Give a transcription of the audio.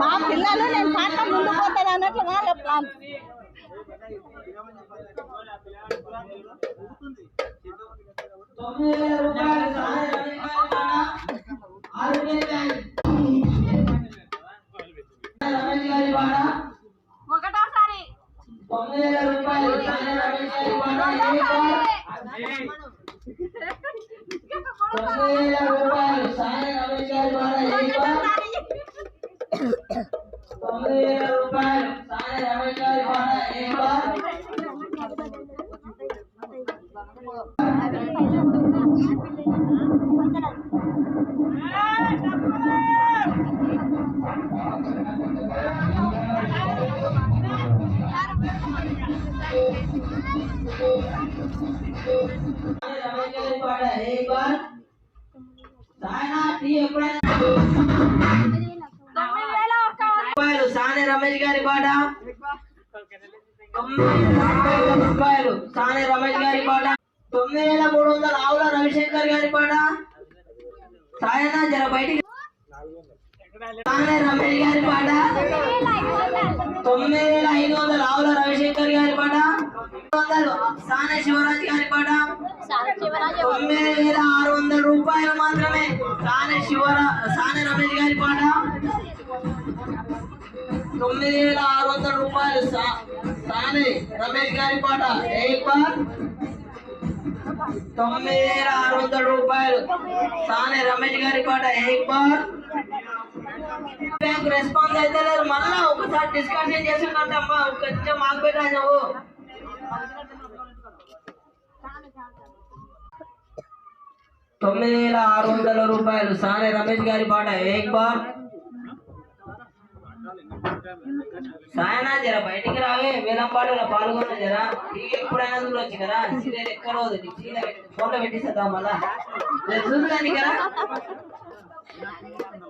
మా పిల్లలు నేను పాట ముందు పోతాను అన్నట్లుగా వాళ్ళ ప్లాన్ ఒకటోసారి తొమ్మిది వేల ఒక్క రూపాయలు సానే రమేష్ గారి పాట. రూపాయలు. సానే రమేష్ గారి పాట. తొమ్మిది వేల మూడు వందల ఆవుల రవిశంకర్ గారి పాట. సాయన జర బయటికి సానే రమేష్ గారి పాట. తొమ్మిది వేల ఐదు వందల ఆవుల రవిశంకర్ గారి పాట వందలు. సానే శివరాజ్ గారి పాట. తొమ్మిది వేల ఆరు వందల రూపాయలు మాత్రమే సానే శివరా సానే రమేష్ గారి పాట. తొమ్మిది వేల ఆరు వందల రూపాయలు సానే రమేష్ గారి పాట. తొమ్మిది వేల ఆరు వందల రూపాయలు సానే రమేష్ గారి పాట. ఏక్ బార్ బ్యాంక్ రెస్పాన్స్ అయితే లేదు. మళ్ళా ఒకసారి డిస్కషన్ చేసిందంటమ్మా కొంచెం మాకు పెట్టా నువ్వు. తొమ్మిది వేల ఆరు వందల రూపాయలు. సానే రమేష్ గారి పాట ఏక్ బార్. సాయనా జర బయటికి రావే. వేలం పాటలో పాల్గొన్న జరా. టీవీ ఎప్పుడైనా చూడొచ్చు కదా. సీరియల్ ఎక్కడ రోజు ఫోటో పెట్టిస్తా మళ్ళా. చూడడానికి కదా